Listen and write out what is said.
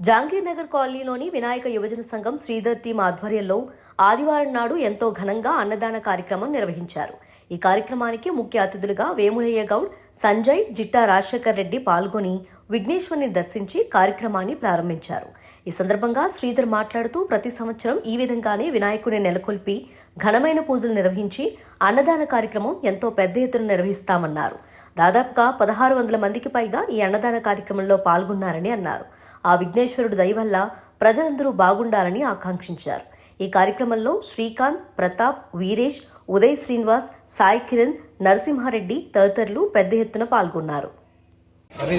జాంగీర్ నగర్ కాలనీలోని వినాయక యువజన సంఘం శ్రీధర్ టీం ఆధ్వర్యంలో ఆదివారం నాడు ఎంతో ఘనంగా అన్నదాన కార్యక్రమం నిర్వహించారు. ఈ కార్యక్రమానికి ముఖ్య అతిథులుగా వేములయ్య గౌడ్ సంజయ్ జిట్టా రాజశేఖర్ రెడ్డి పాల్గొని విఘ్నేశ్వర్ని దర్శించి కార్యక్రమాన్ని ప్రారంభించారు. ఈ సందర్భంగా శ్రీధర్ మాట్లాడుతూ ప్రతి సంవత్సరం ఈ విధంగానే వినాయకుడిని నెలకొల్పి ఘనమైన పూజలు నిర్వహించి అన్నదాన కార్యక్రమం ఎంతో పెద్ద ఎత్తున నిర్వహిస్తామన్నారు. దాదాపుగా పదహారు వందల మందికి పైగా ఈ అన్నదాన కార్యక్రమంలో పాల్గొన్నారని అన్నారు. ఆ విఘ్నేశ్వరుడు దయ వల్ల ప్రజలందరూ బాగుండాలని ఆకాంక్షించారు. ఈ కార్యక్రమంలో శ్రీకాంత్ ప్రతాప్ వీరేష్ ఉదయ్ శ్రీనివాస్ సాయి కిరణ్ నరసింహారెడ్డి తదితరులు పెద్ద ఎత్తున పాల్గొన్నారు. కర్రీ